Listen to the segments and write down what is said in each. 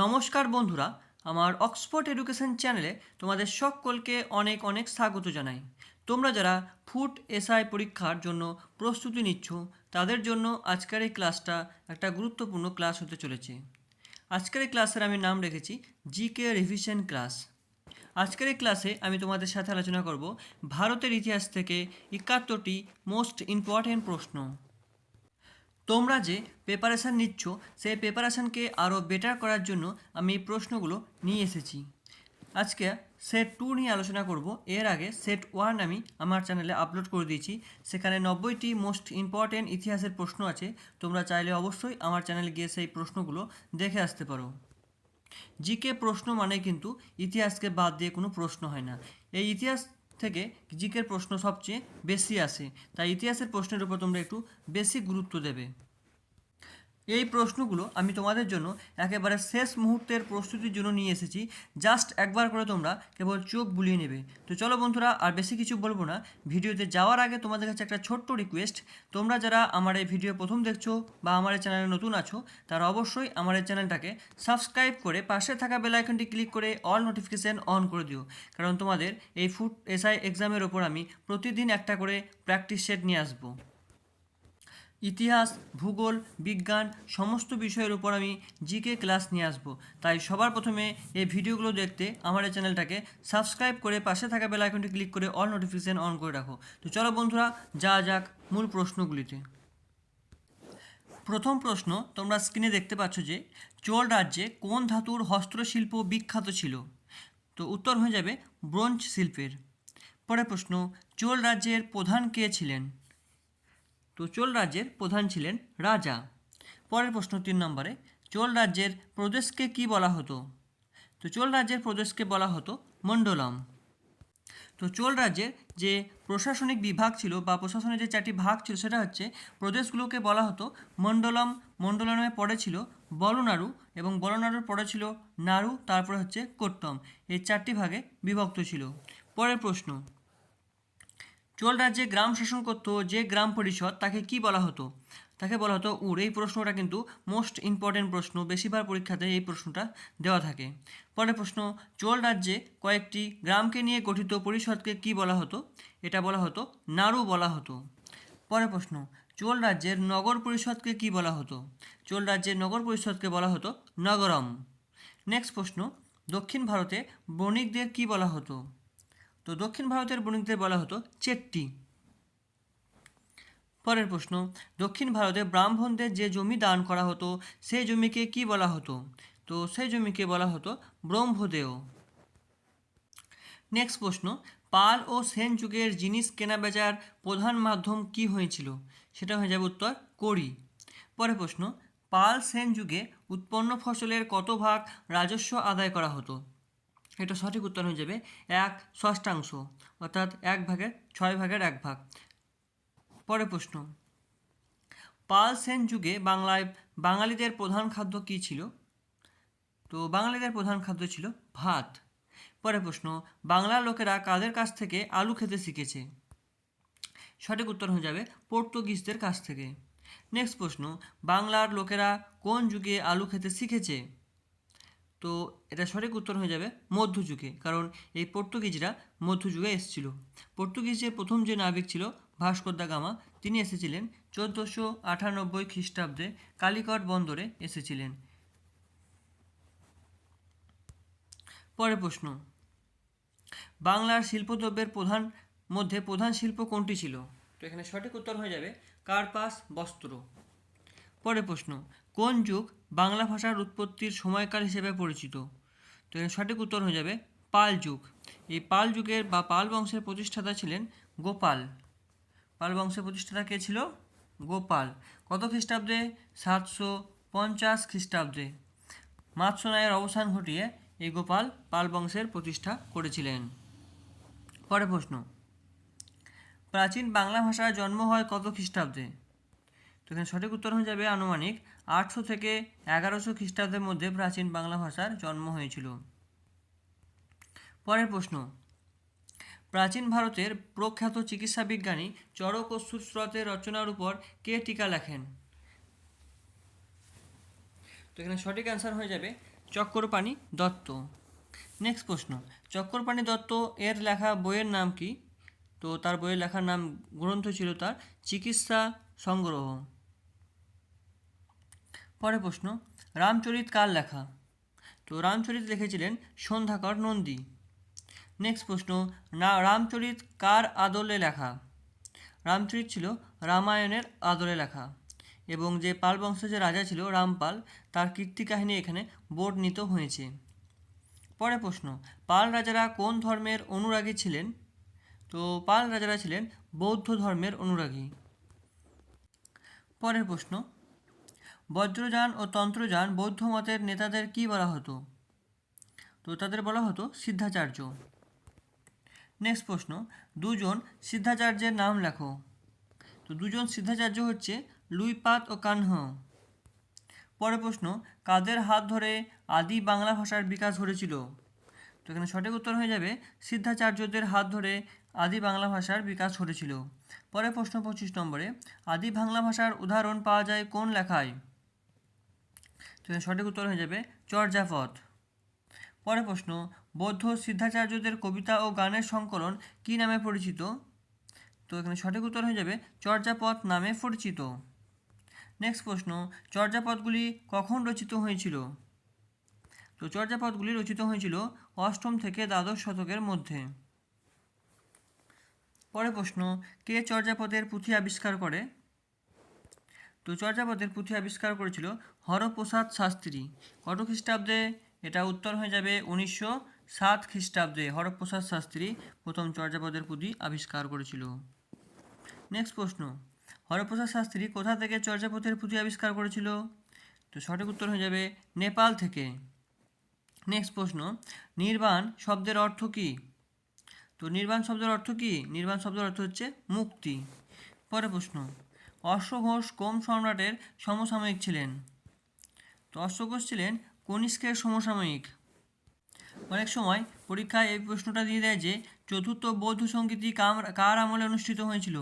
নমস্কার বন্ধুরা, আমার অক্সফোর্ড এডুকেশন চ্যানেলে তোমাদের সকলকে অনেক অনেক স্বাগত জানাই। তোমরা যারা ফুড এসআই পরীক্ষার জন্য প্রস্তুতি নিচ্ছ, তাদের জন্য আজকের এই ক্লাসটা একটা গুরুত্বপূর্ণ ক্লাস হতে চলেছে। আজকের এই ক্লাসের আমি নাম রেখেছি জিকে রিভিশন ক্লাস আজকের এই ক্লাসে আমি তোমাদের সাথে আলোচনা করব ভারতের ইতিহাস থেকে একাত্তরটি মোস্ট ইম্পর্ট্যান্ট প্রশ্ন। তোমরা যে প্রিপারেশান নিচ্ছ, সেই প্রিপারেশানকে আরও বেটার করার জন্য আমি প্রশ্নগুলো নিয়ে এসেছি। আজকে সেট টু নিয়ে আলোচনা করব। এর আগে সেট ওয়ান আমি আমার চ্যানেলে আপলোড করে দিয়েছি। সেখানে নব্বইটি মোস্ট ইম্পর্ট্যান্ট ইতিহাসের প্রশ্ন আছে। তোমরা চাইলে অবশ্যই আমার চ্যানেলে গিয়ে সেই প্রশ্নগুলো দেখে আসতে পারো। জিকে প্রশ্ন মানে কিন্তু ইতিহাসকে বাদ দিয়ে কোনো প্রশ্ন হয় না। এই ইতিহাস থেকে জিকের প্রশ্ন সবচেয়ে বেশি আসে। তাই ইতিহাসের প্রশ্নের উপর তোমরা একটু বেশি গুরুত্ব দেবে। এই প্রশ্নগুলো আমি তোমাদের জন্য একেবারে শেষ মুহূর্তের প্রস্তুতির জন্য নিয়ে এসেছি। জাস্ট একবার করে তোমরা কেবল চোখ বুলিয়ে নেবে। তো চলো বন্ধুরা, আর বেশি কিছু বলব না। ভিডিওতে যাওয়ার আগে তোমাদের কাছে একটা ছোট্ট রিকোয়েস্ট তোমরা যারা আমার এই ভিডিও প্রথম দেখছ বা আমার এই চ্যানেলে নতুন আছো, তারা অবশ্যই আমার এই চ্যানেলটাকে সাবস্ক্রাইব করে পাশে থাকা বেল আইকনটি ক্লিক করে অল নোটিফিকেশান অন করে দিও। কারণ তোমাদের এই ফুড এসআই এক্সামের ওপর আমি প্রতিদিন একটা করে প্র্যাকটিস সেট নিয়ে আসব। ইতিহাস, ভূগোল, বিজ্ঞান, সমস্ত বিষয়ের উপর আমি জিকে ক্লাস নিয়ে আসব। তাই সবার প্রথমে এই ভিডিওগুলো দেখতে আমার এই চ্যানেলটাকে সাবস্ক্রাইব করে পাশে থাকা বেল আইকনটি ক্লিক করে অল নোটিফিকেশান অন করে রাখো। তো চলো বন্ধুরা, যা যাক মূল প্রশ্নগুলিতে। প্রথম প্রশ্ন, তোমরা স্ক্রিনে দেখতে পাচ্ছ যে চোল রাজ্যে কোন ধাতুর হস্তশিল্প বিখ্যাত ছিল? তো উত্তর হয়ে যাবে ব্রোঞ্জ শিল্পের। পরের প্রশ্ন, চোল রাজ্যের প্রধান কে ছিলেন? তো চোল রাজ্যের প্রধান ছিলেন রাজা। পরের প্রশ্ন তিন নম্বরে, চোল রাজ্যের প্রদেশকে কি বলা হতো? তো চোল রাজ্যের প্রদেশকে বলা হতো মণ্ডলম। তো চোল রাজ্যের যে প্রশাসনিক বিভাগ ছিল বা প্রশাসনের যে চারটি ভাগ ছিল, সেটা হচ্ছে প্রদেশগুলোকে বলা হতো মণ্ডলম। মণ্ডলমে পরে ছিল বলনাড়ু এবং বলনাড়ুর পরে ছিল নাড়ু, তারপরে হচ্ছে কোট্টম। এই চারটি ভাগে বিভক্ত ছিল। পরের প্রশ্ন চোল রাজ্যে গ্রাম শাসন করত যে গ্রাম পরিষদ, তাকে কি বলা হতো? তাকে বলা হতো উড়। এই প্রশ্নটা কিন্তু মোস্ট ইম্পর্টেন্ট প্রশ্ন। বেশিরভাগ পরীক্ষাতে এই প্রশ্নটা দেওয়া থাকে। পরের প্রশ্ন, চোল রাজ্যে কয়েকটি গ্রামকে নিয়ে গঠিত পরিষদকে কি বলা হতো? এটা বলা হতো, নাড়ু বলা হতো। পরের প্রশ্ন, চোল রাজ্যের নগর পরিষদকে কি বলা হতো? চোল রাজ্যের নগর পরিষদকে বলা হতো নগরম। নেক্সট প্রশ্ন, দক্ষিণ ভারতে বণিকদের কি বলা হতো? তো দক্ষিণ ভারতের বণিকদের বলা হতো চেট্টি। পরের প্রশ্ন, দক্ষিণ ভারতে ব্রাহ্মণদের যে জমি দান করা হতো, সেই জমিকে কি বলা হতো? তো সেই জমিকে বলা হতো ব্রহ্মদেয় নেক্সট প্রশ্ন, পাল ও সেন যুগের জিনিস কেনাবেচার প্রধান মাধ্যম কি হয়েছিল? সেটা হয়ে যাবে উত্তর করি পরের প্রশ্ন, পাল সেন যুগে উৎপন্ন ফসলের কত ভাগ রাজস্ব আদায় করা হতো? এটা সঠিক উত্তর হয়ে যাবে এক ষষ্ঠাংশ, অর্থাৎ এক ভাগের ছয় ভাগের এক ভাগ। পরে প্রশ্ন পাল সেন যুগে বাংলায় বাঙালিদের প্রধান খাদ্য কী ছিল? তো বাঙালিদের প্রধান খাদ্য ছিল ভাত। পরে প্রশ্ন, বাংলার লোকেরা কাদের কাছ থেকে আলু খেতে শিখেছে? সঠিক উত্তর হয়ে যাবে পর্তুগিজদের কাছ থেকে। নেক্সট প্রশ্ন, বাংলার লোকেরা কোন যুগে আলু খেতে শিখেছে? তো এটা সঠিক উত্তর হয়ে যাবে মধ্যযুগে, কারণ এই পর্তুগিজরা মধ্যযুগে এসেছিল। পর্তুগিজের প্রথম যে নাবিক ছিল ভাস্কর দা গামা, তিনি এসেছিলেন চোদ্দোশো আটানব্বই খ্রিস্টাব্দে কালিকট বন্দরে এসেছিলেন। পরের প্রশ্ন, বাংলার শিল্পদ্রব্যের প্রধান মধ্যে প্রধান শিল্প কোনটি ছিল? তো এখানে সঠিক উত্তর হয়ে যাবে কার্পাস বস্ত্র। পরের প্রশ্ন, কোন যুগ বাংলা ভাষার উৎপত্তির সময়কাল হিসেবে পরিচিত। তো এর সঠিক উত্তর হয়ে যাবে পাল যুগ। এই পাল যুগের বা পাল বংশের প্রতিষ্ঠাতা ছিলেন গোপাল। পাল বংশের প্রতিষ্ঠাতা কে ছিল? গোপাল। কত খ্রিস্টাব্দে? সাতশো পঞ্চাশ খ্রিস্টাব্দে। মাৎসনায়ের অবসান ঘটিয়ে এই গোপাল পাল বংশের প্রতিষ্ঠা করেছিলেন। পরে প্রশ্ন। প্রাচীন বাংলা ভাষার জন্ম হয় কত খ্রিস্টাব্দে? তো এখানে সঠিক উত্তর হয়ে যাবে আনুমানিক আটশো থেকে এগারোশো খ্রিস্টাব্দের মধ্যে প্রাচীন বাংলা ভাষার জন্ম হয়েছিল। পরের প্রশ্ন। প্রাচীন ভারতের প্রখ্যাত চিকিৎসা বিজ্ঞানী চরক ও সুশ্রতের রচনার উপর কে টিকা লেখেন? তো এখানে সঠিক অ্যান্সার হয়ে যাবে চক্রপাণি দত্ত। নেক্সট প্রশ্ন। চক্রপাণি দত্ত এর লেখা বইয়ের নাম কি? তো তার বইয়ের লেখার নাম গ্রন্থ ছিল তার চিকিৎসা সংগ্রহ। পরে প্রশ্ন, রামচরিত কার লেখা? তো রামচরিত লিখেছিলেন সন্ধ্যাকর নন্দী। নেক্সট প্রশ্ন, না, রামচরিত কার আদলে লেখা? রামচরিত ছিল রামায়ণের আদলে লেখা। এবং যে পাল বংশের যে রাজা ছিল রামপাল, তার কীর্তি কাহিনী এখানে বর্ণিত হয়েছে। পরে প্রশ্ন, পাল রাজারা কোন ধর্মের অনুরাগী ছিলেন? তো পাল রাজারা ছিলেন বৌদ্ধ ধর্মের অনুরাগী। পরের প্রশ্ন বজ্রযান ও তন্ত্রযান বৌদ্ধ মতের নেতাদের কি বলা হতো? তো তাদের বলা হতো সিদ্ধাচার্য। নেক্সট প্রশ্ন, দুজন সিদ্ধাচার্যের নাম লেখো। তো দুজন সিদ্ধাচার্য হচ্ছে লুইপাত ও কানহ। পরের প্রশ্ন, কাদের হাত ধরে আদি বাংলা ভাষার বিকাশ ঘটেছিল? তো এখানে সঠিক উত্তর হয়ে যাবে, সিদ্ধাচার্যদের হাত ধরে আদি বাংলা ভাষার বিকাশ ঘটেছিল। পরের প্রশ্ন পঁচিশ নম্বরে, আদি বাংলা ভাষার উদাহরণ পাওয়া যায় কোন লেখায়? তো সঠিক উত্তর হয়ে যাবে চর্যাপদ পরের প্রশ্ন, বৌদ্ধ সিদ্ধাচার্যদের কবিতা ও গানের সংকলন কী নামে পরিচিত? তো এখানে সঠিক উত্তর হয়ে যাবে চর্যাপদ নামে পরিচিত। নেক্সট প্রশ্ন চর্যাপদগুলি কখন রচিত হয়েছিল? তো চর্যাপদগুলি রচিত হয়েছিল অষ্টম থেকে দ্বাদশ শতকের মধ্যে। পরের প্রশ্ন, কে চর্যাপদের পুঁথি আবিষ্কার করে? তো চর্যাপদের পুঁথি আবিষ্কার করেছিল হরপ্রসাদ শাস্ত্রী। কত খ্রিস্টাব্দে? এটা উত্তর হয়ে যাবে উনিশশো সাত খ্রিস্টাব্দে। হরপ্রসাদ শাস্ত্রী প্রথম চর্যাপদের পুঁথি আবিষ্কার করেছিল। নেক্সট প্রশ্ন। হরপ্রসাদ শাস্ত্রী কোথা থেকে চর্যাপদের পুঁথি আবিষ্কার করেছিল? তো সঠিক উত্তর হয়ে যাবে নেপাল থেকে। নেক্সট প্রশ্ন। নির্বাণ শব্দের অর্থ কী? তো নির্বাণ শব্দের অর্থ কী? নির্বাণ শব্দের অর্থ হচ্ছে মুক্তি। পরে প্রশ্ন। অশ্বঘোষ কোন সম্রাটের সমসাময়িক ছিলেন? তো অশ্বঘোষ ছিলেন কনিষ্কের সমসাময়িক। অনেক সময় পরীক্ষায় এই প্রশ্নটা দিয়ে দেয় যে, চতুর্থ বৌদ্ধ সঙ্গীতি কাম, কার আমলে অনুষ্ঠিত হয়েছিল?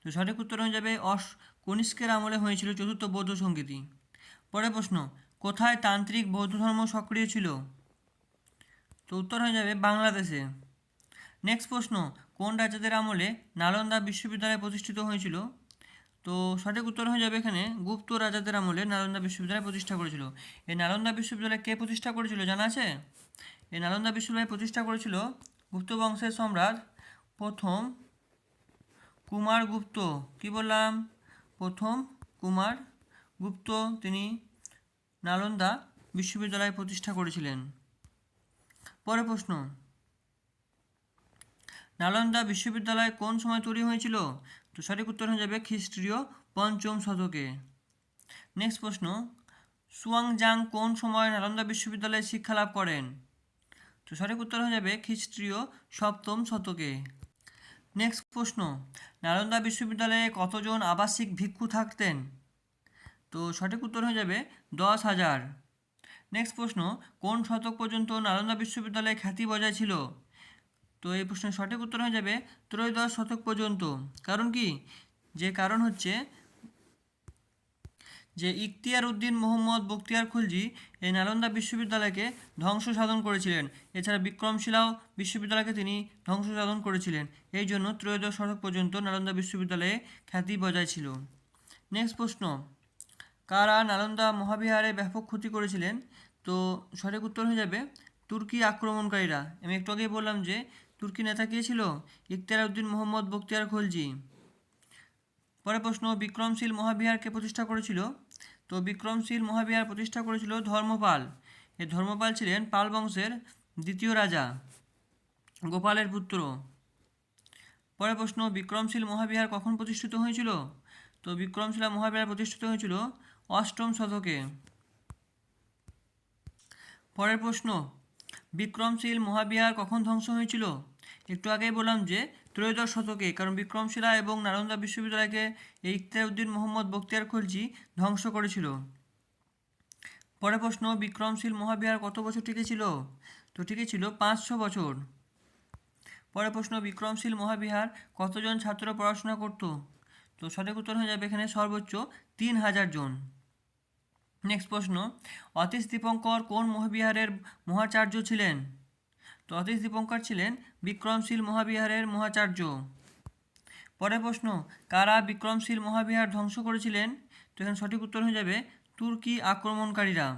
তো সঠিক উত্তর হয়ে যাবে, অস, কনিষ্কের আমলে হয়েছিল চতুর্থ বৌদ্ধ সঙ্গীতি পরে প্রশ্ন, কোথায় তান্ত্রিক বৌদ্ধ ধর্ম সক্রিয় ছিল? তো উত্তর হয়ে যাবে বাংলাদেশে। নেক্সট প্রশ্ন, কোন রাজাদের আমলে নালন্দা বিশ্ববিদ্যালয় প্রতিষ্ঠিত হয়েছিল? তো সঠিক উত্তর হয়ে যাবে এখানে, গুপ্ত রাজাদের আমলে নালন্দা বিশ্ববিদ্যালয় প্রতিষ্ঠা করেছিল। এই নালন্দা বিশ্ববিদ্যালয় কে প্রতিষ্ঠা করেছিল জানা আছে? এই নালন্দা বিশ্ববিদ্যালয় প্রতিষ্ঠা করেছিল গুপ্ত বংশের সম্রাট প্রথম কুমার গুপ্ত। কি বললাম? প্রথম কুমার গুপ্ত, তিনি নালন্দা বিশ্ববিদ্যালয় প্রতিষ্ঠা করেছিলেন। পরের প্রশ্ন, নালন্দা বিশ্ববিদ্যালয় কোন সময় তৈরি হয়েছিল? তো সঠিক উত্তর হয়ে যাবে খ্রিস্টীয় পঞ্চম শতকে। নেক্সট প্রশ্ন, সুয়াংজাং কোন সময় নালন্দা বিশ্ববিদ্যালয়ে শিক্ষা লাভ করেন? তো সঠিক উত্তর হয়ে যাবে খ্রিস্টীয় সপ্তম শতকে। নেক্সট প্রশ্ন, নালন্দা বিশ্ববিদ্যালয়ে কতজন আবাসিক ভিক্ষু থাকতেন? তো সঠিক উত্তর হয়ে যাবে দশ হাজার। নেক্সট প্রশ্ন, কোন শতক পর্যন্ত নালন্দা বিশ্ববিদ্যালয়ে খ্যাতি বজায় ছিল? তো এই প্রশ্নের সঠিক উত্তর হয়ে যাবে ত্রয়োদশ শতক পর্যন্ত। কারণ কি? যে কারণ হচ্ছে যে ইখতিয়ার উদ্দিন মোহাম্মদ বখতিয়ার খলজি এই নালন্দা বিশ্ববিদ্যালয়কে ধ্বংস সাধন করেছিলেন। এছাড়া বিক্রমশিলাও বিশ্ববিদ্যালয়কে তিনি ধ্বংস সাধন করেছিলেন। এই জন্য ত্রয়োদশ শতক পর্যন্ত নালন্দা বিশ্ববিদ্যালয়ে খ্যাতি বজায় ছিল। নেক্সট প্রশ্ন। কারা নালন্দা মহাবিহারে ব্যাপক ক্ষতি করেছিলেন? তো সঠিক উত্তর হয়ে যাবে তুর্কি আক্রমণকারীরা। আমি একটু আগেই বললাম যে তুর্কি নেতা কে ছিল? ইখতিয়ার উদ্দিন মোহাম্মদ বখতিয়ার খলজি। পরে প্রশ্ন, বিক্রমশীল মহাবিহারকে প্রতিষ্ঠা করেছিল? তো বিক্রমশীল মহাবিহার প্রতিষ্ঠা করেছিল ধর্মপাল। এ ধর্মপাল ছিলেন পাল বংশের দ্বিতীয় রাজা, গোপালের পুত্র। পরে প্রশ্ন, বিক্রমশীল মহাবিহার কখন প্রতিষ্ঠিত হয়েছিল? তো বিক্রমশিলা মহাবিহার প্রতিষ্ঠিত হয়েছিল অষ্টম শতকে। পরের প্রশ্ন বিক্রমশীল মহাবিহার কখন ধ্বংস হয়েছিল? একটু আগেই বললাম যে, ত্রয়োদশ শতকে, কারণ বিক্রমশিলা এবং নালন্দা বিশ্ববিদ্যালয়কে এই ইখতিয়ারউদ্দিন মোহাম্মদ বখতিয়ার খলজি ধ্বংস করেছিল। পরে প্রশ্ন, বিক্রমশীল মহাবিহার কত বছর টিকেছিল তো টিকেছিল পাঁচশো বছর। পরে প্রশ্ন, বিক্রমশীল মহাবিহার কতজন ছাত্র পড়াশোনা করত? তো সঠিক উত্তর হয়ে যাবে এখানে সর্বোচ্চ তিন হাজার জন। নেক্সট প্রশ্ন, অতীশ দীপঙ্কর কোন মহাবিহারের মহাচার্য ছিলেন? তো অতীশ দীপঙ্কর ছিলেন বিক্রমশীল মহাবিহারের মহাচার্য। পরের প্রশ্ন, কারা বিক্রমশীল মহাবিহার ধ্বংস করেছিলেন? তো এখানে সঠিক উত্তর হয়ে যাবে, তুর্কি আক্রমণকারীরা।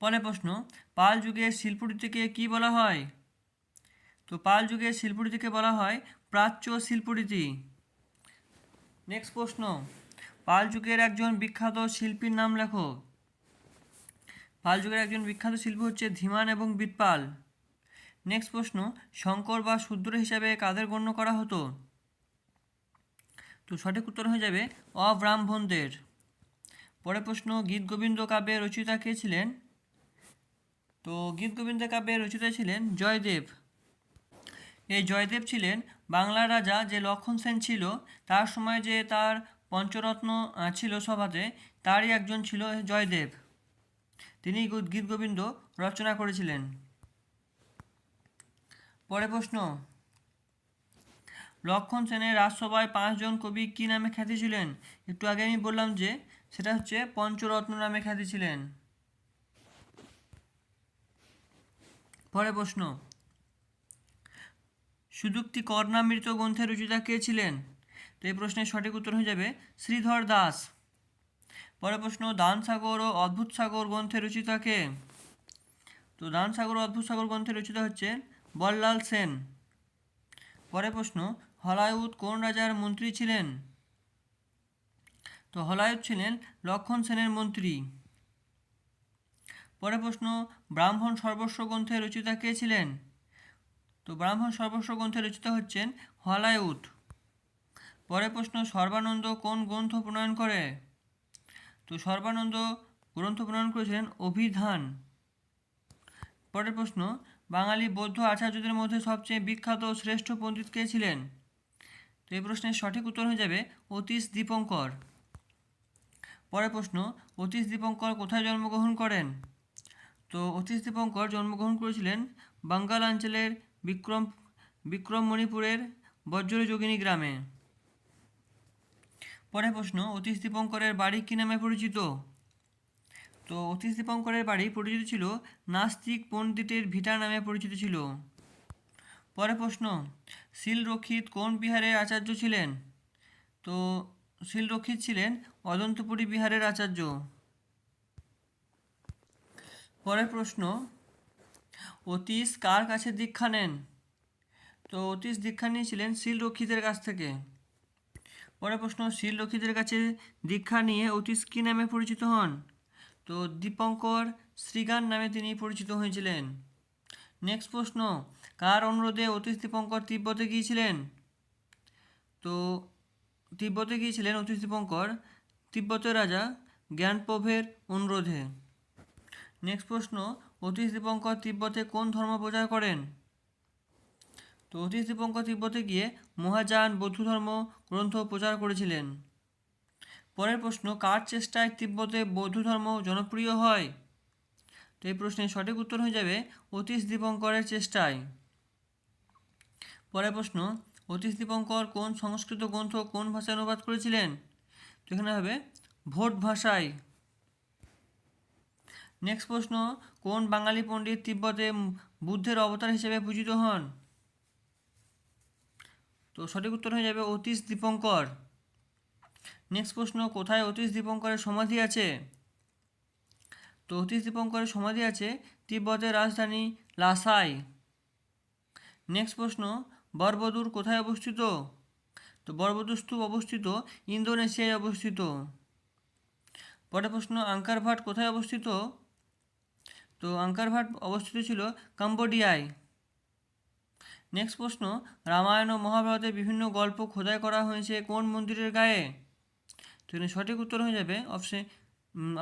পরের প্রশ্ন, পাল যুগের শিল্পরীতিকে কি বলা হয়? তো পাল যুগের শিল্পরীতিকে বলা হয় প্রাচ্য শিল্পরীতি নেক্সট প্রশ্ন পাল যুগের একজন বিখ্যাত শিল্পীর নাম লেখো। পাল যুগের একজন বিখ্যাত শিল্পী হচ্ছে ধীমান এবং বিটপাল। নেক্সট প্রশ্ন, শঙ্কর বা শূদ্র হিসাবে কাদের গণ্য করা হতো? তো সঠিক উত্তর হয়ে যাবে অব্রাহ্মণদের। পরের প্রশ্ন, গীত গোবিন্দ কাব্যের রচয়িতা কে ছিলেন? তো গীত গোবিন্দ কাব্যের রচয়িতা ছিলেন জয়দেব। এই জয়দেব ছিলেন বাংলার রাজা যে লক্ষণ সেন ছিল, তার সময় যে তার পঞ্চরত্ন ছিল সভাতে তারই একজন ছিল জয়দেব। তিনি গীত গোবিন্দ রচনা করেছিলেন। পরে প্রশ্ন। লক্ষণ সেনের রাজসভায় পাঁচজন কবি কী নামে খ্যাতি ছিলেন? একটু আগে আমি বললাম যে, সেটা হচ্ছে পঞ্চরত্ন নামে খ্যাতি ছিলেন। পরে প্রশ্ন। সুযুক্তি কর্ণামৃত গ্রন্থের রচয়িতা কে ছিলেন? তো এই প্রশ্নের সঠিক উত্তর হয়ে যাবে শ্রীধর দাস। পরের প্রশ্ন, দান সাগর ও অদ্ভুত সাগর গ্রন্থের রচয়িতা কে? তো দান সাগর ও অদ্ভুত সাগর গ্রন্থের রচয়িতা হচ্ছে বল্লাল সেন। পরের প্রশ্ন, হলায়ুত কোন রাজার মন্ত্রী ছিলেন? তো হলায়ুত ছিলেন লক্ষণ সেনের মন্ত্রী। পরের প্রশ্ন, ব্রাহ্মণ সর্বস্ব গ্রন্থের রচয়িতা কে ছিলেন? তো ব্রাহ্মণ সর্বস্ব গ্রন্থের রচিত হচ্ছেন হলায়ুত। পরের প্রশ্ন, সর্বানন্দ কোন গ্রন্থ প্রণয়ন করে? তো সর্বানন্দ গ্রন্থ প্রণয়ন করেছিলেন অভিধান। পরের প্রশ্ন, বাঙালি বৌদ্ধ আচার্যদের মধ্যে সবচেয়ে বিখ্যাত ও শ্রেষ্ঠ পণ্ডিত কে ছিলেন? তো এই প্রশ্নের সঠিক উত্তর হয়ে যাবে অতীশ দীপঙ্কর। পরের প্রশ্ন, অতীশ দীপঙ্কর কোথায় জন্মগ্রহণ করেন? তো অতীশ দীপঙ্কর জন্মগ্রহণ করেছিলেন বাঙ্গালাঞ্চলের বিক্রম বিক্রম মণিপুরের বজ্র যোগিনী গ্রামে। পরের প্রশ্ন, অতীশ দীপঙ্করের বাড়ি কী নামে পরিচিত? তো অতীশ দীপঙ্করের বাড়ি পরিচিত ছিল নাস্তিক পণ্ডিতের ভিটা নামে পরিচিত ছিল। পরের প্রশ্ন, শিলরক্ষিত কোন বিহারের আচার্য ছিলেন? তো শিলরক্ষিত ছিলেন অদন্তপুরী বিহারের আচার্য। পরের প্রশ্ন, অতীশ কার কাছে দীক্ষা নেন? তো অতীশ দীক্ষা নিয়েছিলেন শিলরক্ষিতের কাছ থেকে। পরের প্রশ্ন শিলরক্ষিতের কাছে দীক্ষা নিয়ে অতীশ কী নামে পরিচিত হন। তো দীপঙ্কর শ্রীগান নামে তিনি পরিচিত হয়েছিলেন। নেক্সট প্রশ্ন, কার অনুরোধে অতীশ দীপঙ্কর তিব্বতে গিয়েছিলেন? তো তিব্বতে গিয়েছিলেন অতীশ দীপঙ্কর, তিব্বতের রাজা জ্ঞানপ্রভের অনুরোধে। নেক্সট প্রশ্ন, অতীশ দীপঙ্কর তিব্বতে কোন ধর্ম প্রচার করেন? তো অতীশ দীপঙ্কর তিব্বতে গিয়ে মহাযান বৌদ্ধ ধর্ম গ্রন্থ প্রচার করেছিলেন। পরের প্রশ্ন, কার চেষ্টায় তিব্বতে বৌদ্ধ ধর্ম জনপ্রিয় হয়? তো এই প্রশ্নের সঠিক উত্তর হয়ে যাবে অতীশ দীপঙ্করের চেষ্টায়। পরের প্রশ্ন, অতীশ দীপঙ্কর কোন সংস্কৃত গ্রন্থ কোন ভাষায় অনুবাদ করেছিলেন? তো এখানে হবে ভোট ভাষায়। নেক্সট প্রশ্ন, কোন বাঙালি পণ্ডিত তিব্বতে বুদ্ধের অবতার হিসেবে পূজিত হন? তো সঠিক উত্তর হয়ে যাবে অতীশ দীপঙ্কর। নেক্সট প্রশ্ন, কোথায় অতীশ দীপঙ্করের সমাধি আছে? তো অতীশ দীপঙ্করের সমাধি আছে তিব্বতের রাজধানী লাসাই। নেক্সট প্রশ্ন, বরবদুর কোথায় অবস্থিত? তো বরবদুর স্তূপ অবস্থিত ইন্দোনেশিয়ায় অবস্থিত। পরের প্রশ্ন আঙ্কার ভাট কোথায় অবস্থিত? তো আঙ্কার ভাট অবস্থিত ছিল কাম্বোডিয়ায়। নেক্সট প্রশ্ন, রামায়ণ ও মহাভারতের বিভিন্ন গল্প খোদাই করা হয়েছে কোন মন্দিরের গায়ে? তো এখানে সঠিক উত্তর হয়ে যাবে অপশন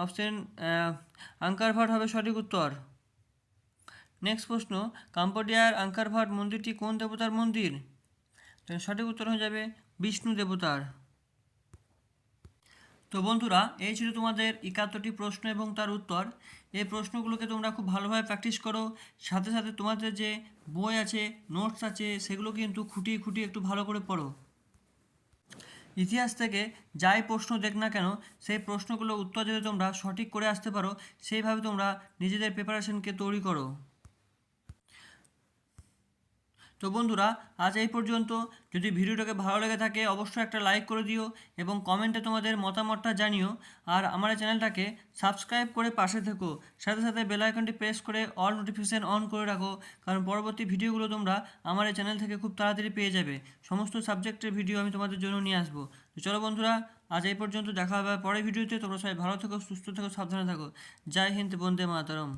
অপশন আঙ্কার ভাট হবে সঠিক উত্তর। নেক্সট প্রশ্ন কাম্পোডিয়ার আঙ্কার ভাট মন্দিরটি কোন দেবতার মন্দির? সঠিক উত্তর হয়ে যাবে বিষ্ণু দেবতার। তো বন্ধুরা, এই ছিল তোমাদের একাত্তরটি প্রশ্ন এবং তার উত্তর। এই প্রশ্নগুলোকে তোমরা খুব ভালোভাবে প্র্যাকটিস করো। সাথে সাথে তোমাদের যে বই আছে নোটস আছে, সেগুলো কিন্তু খুঁটিয়ে খুঁটিয়ে একটু ভালো করে পড়ো। ইতিহাস থেকে যাই প্রশ্ন দেখ না কেন, সেই প্রশ্নগুলো উত্তর যদি তোমরা সঠিক করে আসতে পারো, সেইভাবে তোমরা নিজেদের প্রিপারেশনকে তৈরি করো। তো বন্ধুরা, আজ এই পর্যন্ত। যদি ভিডিওটাকে ভালো লেগে থাকে, অবশ্যই একটা লাইক করে দিও এবং কমেন্টে তোমাদের মতামতটা জানিও। আর আমার চ্যানেলটাকে সাবস্ক্রাইব করে পাশে থেকো। সাথে সাথে বেল আইকনটি প্রেস করে অল নোটিফিকেশান অন করে রাখো, কারণ পরবর্তী ভিডিওগুলো তোমরা আমার এই চ্যানেল থেকে খুব তাড়াতাড়ি পেয়ে যাবে। সমস্ত সাবজেক্টের ভিডিও আমি তোমাদের জন্য নিয়ে আসব। তো চলো বন্ধুরা, আজ এই পর্যন্ত দেখা হবে পরের ভিডিওতে। তোমরা সবাই ভালো থেকো, সুস্থ থেকো, সাবধানে থাকো। জয় হিন্দ, বন্দে মাতরম।